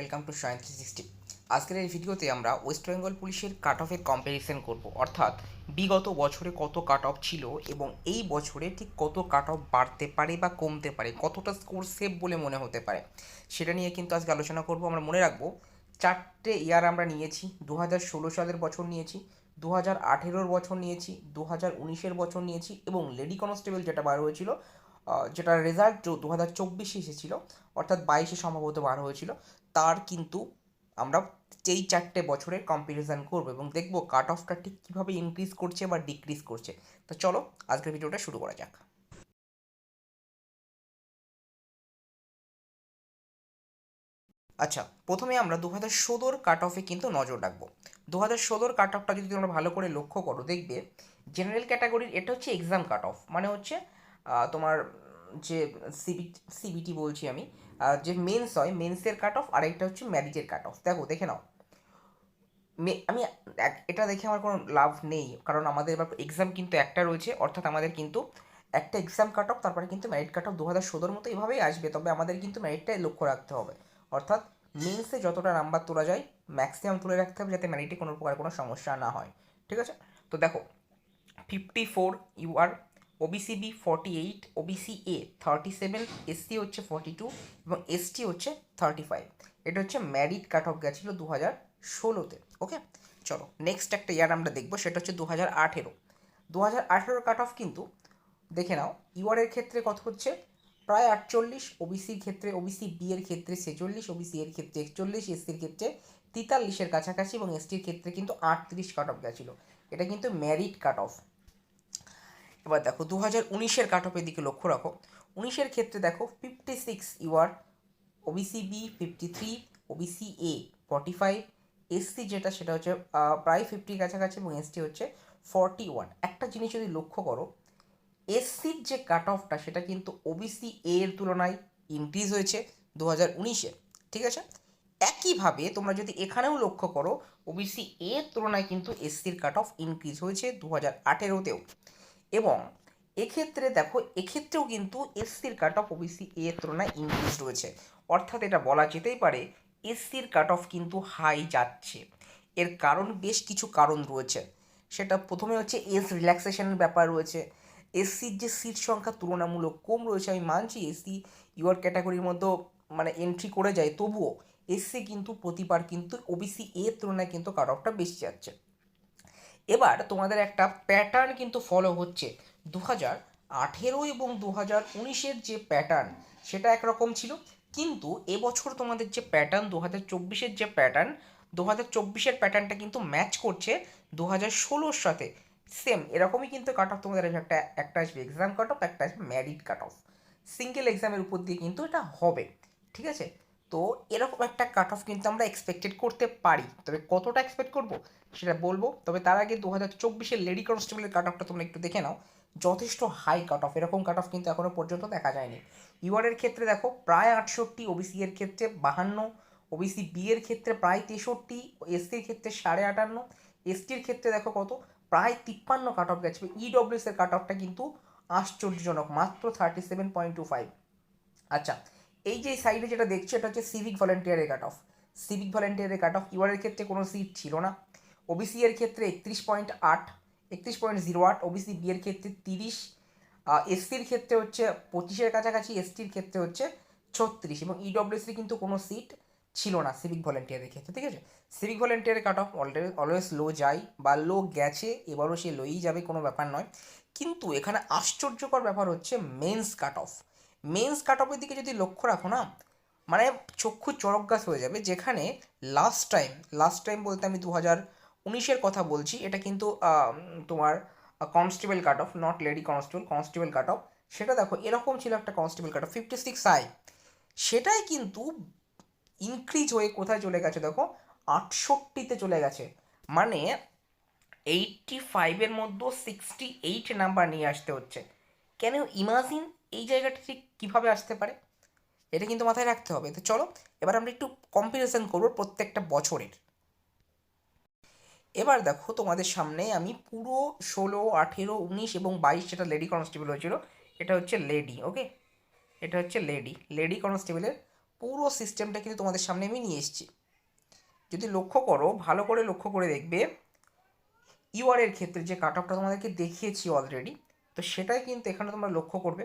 Welcome to science three sixty আজকের এই ভিডিওতে আমরা ওয়েস্ট বেঙ্গল পুলিশের কাট অফের কম্প্যারিজন করব। অর্থাৎ বিগত বছরে কত কাট অফ ছিল এবং এই বছরে ঠিক কত কাট অফ বাড়তে পারে বা কমতে পারে, কতটা স্কোর সেভ বলে মনে হতে পারে, সেটা নিয়ে কিন্তু আজকে আলোচনা করব। আমরা মনে রাখব, চারটে ইয়ার আমরা নিয়েছি দু হাজার ষোলো সালের বছর নিয়েছি দু হাজার আঠেরোর বছর নিয়েছি দু হাজার উনিশের বছর নিয়েছি এবং লেডি কনস্টেবল যেটা বার হয়েছিল যেটার রেজাল্ট দু হাজার চব্বিশে এসেছিল, অর্থাৎ বাইশে সম্ভবত বার হয়েছিল, তার কিন্তু আমরা এই চারটে বছরের কম্পারিজন করব এবং দেখব কাট অফটা ঠিক কীভাবে ইনক্রিজ করছে বা ডিক্রিজ করছে। তো চলো, আজকের ভিডিওটা শুরু করা যাক। আচ্ছা প্রথমে আমরা দু হাজার ষোলোর কাট অফে কিন্তু নজর রাখব। দু হাজার ষোলোর কাট অফটা যদি তোমরা ভালো করে লক্ষ্য করো, দেখবে জেনারেল ক্যাটাগরির এটা হচ্ছে এক্সাম কাট অফ মানে হচ্ছে তোমার যে সিবি সিবিটি বলছি আমি যে মেন্স হয় মেন্সের কাট অফ আর একটা হচ্ছে ম্যারিজের কাট অফ দেখো, দেখে নাও। আমি এটা দেখে আমার কোনো লাভ নেই, কারণ আমাদের এবার এক্সাম কিন্তু একটা রয়েছে, অর্থাৎ আমাদের কিন্তু একটা এক্সাম কাট অফ তারপরে কিন্তু ম্যারিট কাট অফ দু হাজার ষোলোর মতো এভাবেই আসবে, তবে আমাদের কিন্তু মেরিটটাই লক্ষ্য রাখতে হবে। অর্থাৎ মেন্সে যতটা নাম্বার তোলা যায় ম্যাক্সিমাম তুলে রাখতে হবে, যাতে ম্যারিটে কোনো প্রকার কোনো সমস্যা না হয়। ঠিক আছে? তো দেখো fifty four UR OBC B forty eight OBC A thirty seven SC হচ্ছে ফর্টি টু এবং এসটি হচ্ছে থার্টি ফাইভ এটা হচ্ছে ম্যারিট কাট অফ গেছিল দু হাজার ষোলোতে ওকে চলো নেক্সট একটা ইয়ার আমরা দেখব, সেটা হচ্ছে দু হাজার আঠেরো। দু হাজার আঠেরোর কাট অফ কিন্তু, দেখে নাও ইউআরের ক্ষেত্রে কত হচ্ছে? প্রায় আটচল্লিশ ওবিসির ক্ষেত্রে ওবিসি বি এর ক্ষেত্রে ছেচল্লিশ ওবিসি এর ক্ষেত্রে একচল্লিশ এসসির ক্ষেত্রে তেতাল্লিশের কাছাকাছি এবং এসটির ক্ষেত্রে কিন্তু আটত্রিশ কাট অফ গেছিল। এটা কিন্তু ম্যারিট কাট অফ এবার দেখো দু হাজার উনিশের কাট অফের দিকে লক্ষ্য রাখো। উনিশের ক্ষেত্রে দেখো fifty six UR OBC B fifty three OBC A forty five SC যেটা সেটা হচ্ছে প্রায় ফিফটির কাছাকাছি এবং এসটি হচ্ছে ফর্টি ওয়ান একটা জিনিস যদি লক্ষ্য করো এসসির যে কাট অফটা সেটা কিন্তু ওবিসি এ এর তুলনায় ইনক্রিজ হয়েছে দু হাজার উনিশে ঠিক আছে? একইভাবে তোমরা যদি এখানেও লক্ষ্য করো ওবিসি এর তুলনায় কিন্তু এসসির কাট অফ ইনক্রিজ হয়েছে দু হাজার আঠেরোতেও। এবং এক্ষেত্রে দেখো, এক্ষেত্রেও কিন্তু এসসির কাট অফ ওবিসি এর তুলনায় ইনক্রিজ রয়েছে। অর্থাৎ এটা বলা যেতেই পারে এসসির কাট অফ কিন্তু হাই যাচ্ছে। এর কারণ বেশ কিছু কারণ রয়েছে। সেটা প্রথমে হচ্ছে এস রিল্যাক্সেশনের ব্যাপার রয়েছে। এসসির যে সিট সংখ্যা তুলনামূলক কম রয়েছে, আমি মানছি এসসি ইউআর ক্যাটাগরির মধ্যে মানে এন্ট্রি করে যায়, তবুও এসসি কিন্তু প্রতিবার কিন্তু ওবিসি এর তুলনায় কিন্তু কাট অফটা বেশি যাচ্ছে। এবার তোমাদের একটা প্যাটার্ন কিন্তু ফলো হচ্ছে। দু হাজার আঠেরো এবং দু হাজার উনিশের যে প্যাটার্ন সেটা একরকম ছিল। কিন্তু এবছর তোমাদের যে প্যাটার্ন দু হাজার চব্বিশের যে প্যাটার্ন দু হাজার চব্বিশের প্যাটার্নটা কিন্তু ম্যাচ করছে দু হাজার ষোলোর সাথে। সেম এরকমই কিন্তু কাট অফ তোমাদের একটা একটা আসবে এক্সাম কাট অফ একটা আসবে ম্যারিট কাট অফ সিঙ্গেল এক্সামের উপর দিয়ে কিন্তু এটা হবে, ঠিক আছে? তো এরকম একটা কাট অফ কিন্তু আমরা এক্সপেক্টেড করতে পারি। তবে কতটা এক্সপেক্ট করব সেটা বলব। তবে তার আগে দু হাজার চব্বিশের লেডি কনস্টেবলের কাট অফটা তোমরা একটু দেখে নাও। যথেষ্ট হাই কাট অফ এরকম কাট অফ কিন্তু এখনও পর্যন্ত দেখা যায়নি। ইউআরের ক্ষেত্রে দেখো, প্রায় আটষট্টি ওবিসি এর ক্ষেত্রে বাহান্ন ওবিসি বি এর ক্ষেত্রে প্রায় তেষট্টি এসসির ক্ষেত্রে সাড়ে আটান্ন এসটির ক্ষেত্রে দেখো কত? প্রায় তিপ্পান্ন কাট অফ গেছে। ইডব্লিউএস এর কাট অফটা কিন্তু আশ্চর্যজনক, মাত্র thirty seven point two five আচ্ছা এই যে সাইডে যেটা দেখছ, এটা হচ্ছে সিভিক ভলেন্টিয়ারের কাট অফ সিভিক ভলেন্টিয়ারের কাট অফ ইউআরের ক্ষেত্রে কোনো সিট ছিল না। ওবিসি এর ক্ষেত্রে একত্রিশ পয়েন্ট আট, একত্রিশ পয়েন্ট জিরো আট ওবিসি বি এর ক্ষেত্রে তিরিশ এসসির ক্ষেত্রে হচ্ছে পঁচিশের কাছাকাছি এসটির ক্ষেত্রে হচ্ছে ছত্রিশ এবং ইডব্লিউসির কিন্তু কোনো সিট ছিল না সিভিক ভলেন্টিয়ারের ক্ষেত্রে, ঠিক আছে? Civic ভলেন্টিয়ারের cut off already always low যায় বা লো গেছে, এবারও সে লোই যাবে, কোনো ব্যাপার নয়। কিন্তু এখানে আশ্চর্যকর ব্যাপার হচ্ছে men's cut off men's cut অফের দিকে যদি লক্ষ্য রাখো না মানে চক্ষু চরকগাছ হয়ে যাবে, যেখানে লাস্ট টাইম লাস্ট টাইম বলতে আমি দু হাজার উনিশের কথা বলছি, এটা কিন্তু তোমার constable cut off not lady constable constable cut off সেটা দেখো, এরকম ছিল একটা constable cut off fifty six I সেটাই কিন্তু ইনক্রিজ হয়ে কোথায় চলে গেছে দেখো আটষট্টিতে চলে গেছে মানে এইটটি ফাইভের মধ্যে সিক্সটি এইট নাম্বার নিয়ে আসতে হচ্ছে। কেন ইমাজিন এই জায়গাটা ঠিক কীভাবে আসতে পারে, এটা কিন্তু মাথায় রাখতে হবে। তো চলো, এবার আমরা একটু কম্পারিজন করব প্রত্যেকটা বছরের। এবার দেখো, তোমাদের সামনে আমি পুরো ষোলো, আঠেরো, উনিশ এবং বাইশ যেটা লেডি কনস্টেবল হয়েছিল, এটা হচ্ছে লেডি ওকে এটা হচ্ছে লেডি লেডি কনস্টেবলের পুরো সিস্টেমটা কিন্তু তোমাদের সামনে আমি নিয়ে এসেছি। যদি লক্ষ্য করো, ভালো করে লক্ষ্য করে দেখবে ইউআরের ক্ষেত্রে যে কাট অফটা তোমাদেরকে দেখিয়েছি অলরেডি তো সেটাই কিন্তু এখানে তোমরা লক্ষ্য করবে।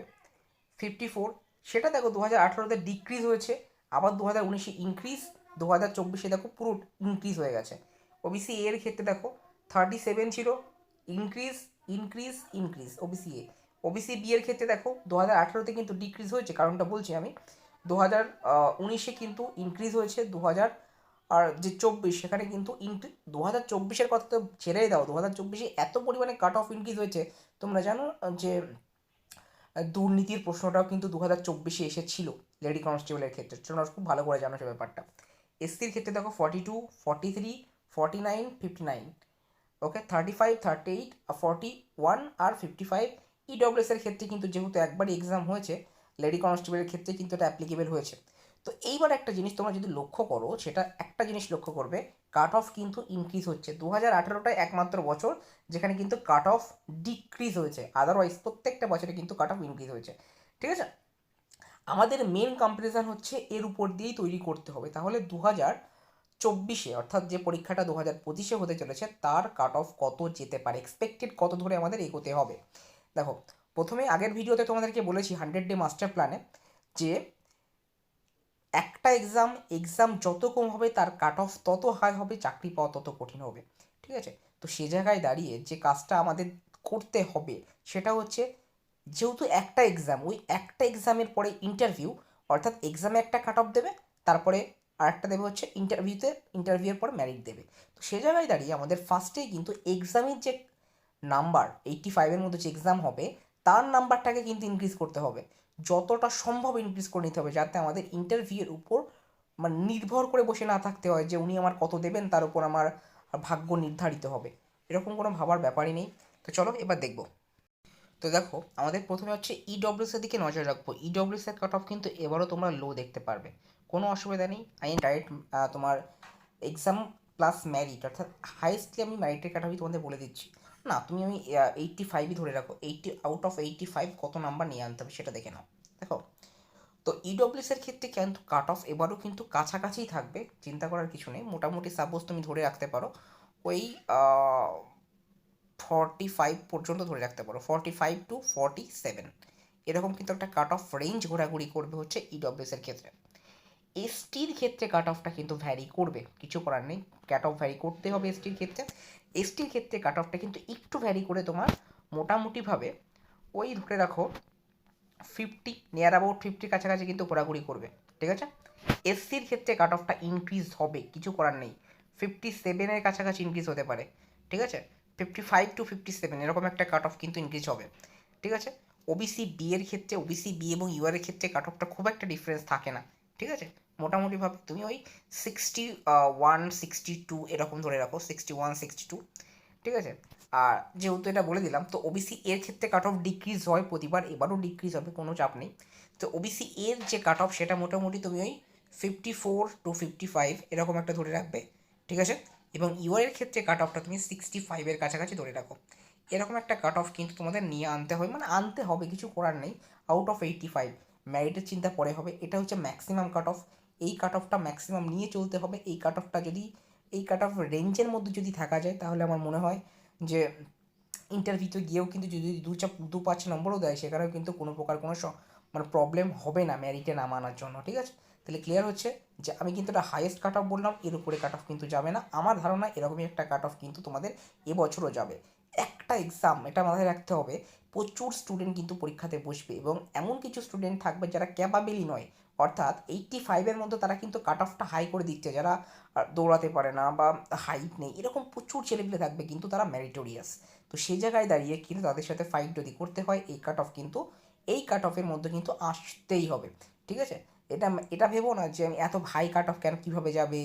ফিফটি ফোর সেটা দেখো দু হাজার আঠারোতে ডিক্রিজ হয়েছে, আবার দু হাজার উনিশে ইনক্রিজ দু হাজার চব্বিশে দেখো পুরো ইনক্রিজ হয়ে গেছে। ওবিসি এর ক্ষেত্রে দেখো থার্টি সেভেন ছিল increase increase increase OBC A OBC B এর ক্ষেত্রে দেখো দু হাজার আঠারোতে কিন্তু ডিক্রিজ হয়েছে, কারণটা বলছি আমি। দু হাজার উনিশে কিন্তু ইনক্রিজ হয়েছে দু হাজার আর যে চব্বিশ, সেখানে কিন্তু ইনক্রি দু হাজার চব্বিশের কথা তো ছেড়েই দাও দু হাজার চব্বিশে এত পরিমাণে কাট অফ ইনক্রিজ হয়েছে, তোমরা জানো যে দুর্নীতির প্রশ্নটাও কিন্তু দু হাজার চব্বিশে এসেছিল লেডি কনস্টেবলের ক্ষেত্রে। তোমরা খুব ভালো করে জানো সে ব্যাপারটা। এসসির ক্ষেত্রে দেখো forty two forty three forty nine fifty nine okay thirty five thirty eight forty one আর ফিফটি ফাইভ ইডব্লিউএস এর ক্ষেত্রে কিন্তু যেহেতু একবারই এক্সাম হয়েছে, লেডি কনস্টেবলের ক্ষেত্রে কিন্তু এটা অ্যাপ্লিকেবল হয়েছে। তো এইবার একটা জিনিস তোমরা যদি লক্ষ্য করো, সেটা একটা জিনিস লক্ষ্য করবে কাট অফ কিন্তু ইনক্রিজ হচ্ছে। দু হাজার আঠেরোটায় একমাত্র বছর যেখানে কিন্তু কাট অফ ডিক্রিজ হয়েছে। আদারওয়াইজ প্রত্যেকটা বছরে কিন্তু কাট অফ ইনক্রিজ হয়েছে। ঠিক আছে? আমাদের মেন কম্পারিজন হচ্ছে এর উপর দিয়েই তৈরি করতে হবে। তাহলে দু হাজার চব্বিশে, অর্থাৎ যে পরীক্ষাটা দু হাজার পঁচিশে হতে চলেছে, তার কাট অফ কত যেতে পারে? এক্সপেক্টেড কত ধরে আমাদের এগোতে হবে? দেখো, প্রথমে আগের ভিডিওতে তোমাদেরকে বলেছি হান্ড্রেড ডে মাস্টার প্ল্যানে যে একটা এক্সাম এক্সাম যত কম হবে, তার কাট অফ তত হাই হবে, চাকরি পাওয়া তত কঠিন হবে। ঠিক আছে? তো সে জায়গায় দাঁড়িয়ে যে কাজটা আমাদের করতে হবে, সেটা হচ্ছে যেহেতু একটা এক্সাম ওই একটা এক্সামের পরে ইন্টারভিউ অর্থাৎ এক্সামে একটা কাট অফ দেবে, তারপরে আরেকটা দেবে হচ্ছে ইন্টারভিউতে ইন্টারভিউয়ের পর ম্যারিট দেবে। তো সে জায়গায় দাঁড়িয়ে আমাদের ফার্স্টেই কিন্তু এক্সামের যে নাম্বার এইটটি ফাইভের মধ্যে যে এক্সাম হবে, তার নাম্বারটাকে কিন্তু ইনক্রিজ করতে হবে। যতটা সম্ভব ইনক্রিজ করে নিতে হবে যাতে আমাদের ইন্টারভিউয়ের উপর মানে নির্ভর করে বসে না থাকতে হয় যে উনি আমার কত দেবেন, তার উপর আমার ভাগ্য নির্ধারিত হবে। এরকম কোনো ভাবার ব্যাপারই নেই। তো চলো এবার দেখব। তো দেখো, আমাদের প্রথমে হচ্ছে ইডব্লিউএস এর দিকে নজর রাখব। ইডব্লিউএস এর কাট অফ কিন্তু এবারও তোমরা লো দেখতে পারবে। কোনো অসুবিধা নেই। আমি ডাইরেক্ট তোমার এক্সাম প্লাস ম্যারিট অর্থাৎ হাইয়েস্টলি আমি ম্যারিটের কাট অফই তোমাদের বলে দিচ্ছি। না, তুমি আমি এইটটি ফাইভই ধরে রাখো। Eighty out of eighty five কত নাম্বার নিয়ে আনতে হবে সেটা দেখে নাও। দেখো, তো ইডব্লিউএস এর ক্ষেত্রে কিন্তু কাট অফ এবারও কিন্তু কাছাকাছিই থাকবে, চিন্তা করার কিছু নেই। মোটামুটি সাপোজ তুমি ধরে রাখতে পারো, ওই ফর্টি ফাইভ পর্যন্ত ধরে রাখতে পারো। Forty five to forty seven এরকম কিন্তু একটা কাট অফ রেঞ্জ ঘোরাঘুরি করবে হচ্ছে ইডব্লিউএস এর ক্ষেত্রে। এসটির ক্ষেত্রে কাট অফটা কিন্তু ভ্যারি করবে, কিছু করার নেই। কাট অফ ভ্যারি করতে হবে এসটির ক্ষেত্রে। এসটির ক্ষেত্রে কাট অফটা কিন্তু একটু ভ্যারি করে তোমার মোটামুটিভাবে ওই ধরে রাখো ফিফটি নিয়ার অ্যাবাউট ফিফটির কাছাকাছি কিন্তু ঘোরাঘুরি করবে, ঠিক আছে? এসসির ক্ষেত্রে কাট অফটা ইনক্রিজ হবে, কিছু করার নেই। ফিফটি সেভেনের কাছাকাছি ইনক্রিজ হতে পারে, ঠিক আছে? Fifty five to fifty seven এরকম একটা কাট অফ কিন্তু ইনক্রিজ হবে, ঠিক আছে? ওবিসি বি এর ক্ষেত্রে ওবিসি বি এবং ইউআর এর ক্ষেত্রে কাট অফটা খুব একটা ডিফারেন্স থাকে না, ঠিক আছে? মোটামুটিভাবে তুমি ওই সিক্সটি ওয়ান সিক্সটি টু এরকম ধরে রাখো সিক্সটি ওয়ান সিক্সটি টু ঠিক আছে? আর যেহেতু এটা বলে দিলাম, তো ওবিসি এর ক্ষেত্রে কাট অফ ডিক্রিজ হয় প্রতিবার, এবারও ডিক্রিজ হবে, কোনো চাপ নেই। তো ওবিসি এর যে কাট অফ সেটা মোটামুটি তুমি ওই fifty four to fifty five এরকম একটা ধরে রাখবে, ঠিক আছে? এবং ইউআরের ক্ষেত্রে কাট অফটা তুমি সিক্সটি ফাইভের কাছাকাছি ধরে রাখো। এরকম একটা কাট অফ কিন্তু তোমাদের নিয়ে আনতে হবে মানে আনতে হবে, কিছু করার নেই আউট অফ এইটটি ফাইভ ম্যারিটের চিন্তা পরে হবে, এটা হচ্ছে ম্যাক্সিমাম কাট অফ এই কাট অফটা ম্যাক্সিমাম নিয়ে চলতে হবে। এই কাট অফটা যদি, এই কাট অফ রেঞ্জের মধ্যে যদি থাকা যায়, তাহলে আমার মনে হয় যে ইন্টারভিউতে গিয়েও কিন্তু যদি দু চাপ, দু পাঁচ নম্বরও দেয় সেখানেও কিন্তু কোনো প্রকার কোনো মানে প্রবলেম হবে না ম্যারিটে নামানোর জন্য, ঠিক আছে? তাহলে ক্লিয়ার হচ্ছে যে আমি কিন্তু এটা হাইয়েস্ট কাট অফ বললাম, এর উপরে কাট অফ কিন্তু যাবে না। আমার ধারণা এরকমই একটা কাট অফ কিন্তু তোমাদের এবছরও যাবে। একটা এক্সাম এটা মাথায় রাখতে হবে, প্রচুর স্টুডেন্ট কিন্তু পরীক্ষাতে বসবে এবং এমন কিছু স্টুডেন্ট থাকবে যারা ক্যাপাবেলই নয় অর্থাৎ এইটটি ফাইভের মধ্যে তারা কিন্তু কাট অফটা হাই করে দিচ্ছে। যারা দৌড়াতে পারে না বা হাইট নেই, এরকম প্রচুর ছেলেপিলে থাকবে কিন্তু তারা ম্যারিটোরিয়াস তো সেই জায়গায় দাঁড়িয়ে কিন্তু তাদের সাথে ফাইট যদি করতে হয়, এই কাট অফ কিন্তু, এই কাট অফের মধ্যে কিন্তু আসতেই হবে। ঠিক আছে? এটা এটা ভেবো না যে আমি এত হাই কাট অফ কেন কীভাবে যাবে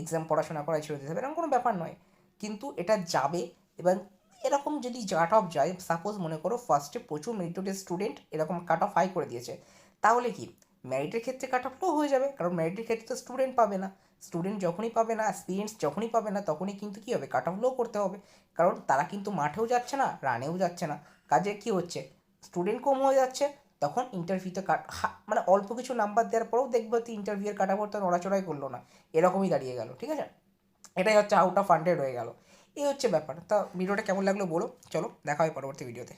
এক্সাম পড়াশোনা করায় ছেড়ে দিতে হবে, এরকম কোনো ব্যাপার নয়। কিন্তু এটা যাবে এবং এরকম যদি কাট অফ যায় সাপোজ মনে করো ফার্স্টে প্রচুর মেরিটোরিয়াস স্টুডেন্ট এরকম কাট অফ হাই করে দিয়েছে, তাহলে কি? ম্যারিটের ক্ষেত্রে কাট অফ লো হয়ে যাবে। কারণ ম্যারিটের ক্ষেত্রে তো স্টুডেন্ট পাবে না। স্টুডেন্ট যখনই পাবে না এক্সপিরিয়েন্স যখনই পাবে না, তখনই কিন্তু কী হবে? কাট অফ করতে হবে। কারণ তারা কিন্তু মাঠেও যাচ্ছে না, রানেও যাচ্ছে না। কাজে কী হচ্ছে? স্টুডেন্ট কম হয়ে যাচ্ছে, তখন ইন্টারভিউতে কাট মানে অল্প কিছু নাম্বার দেওয়ার পরেও দেখবে হয়তো ইন্টারভিউয়ের কাটা পড়তে নড়াচড়াই করল না। এরকমই দাঁড়িয়ে গেল, ঠিক আছে? এটাই হচ্ছে আউট অফ হান্ড্রেড হয়ে গেল। এই হচ্ছে ব্যাপার। তা ভিডিওটা কেমন লাগল বলো? চলো, দেখা হয় পরবর্তী ভিডিওতে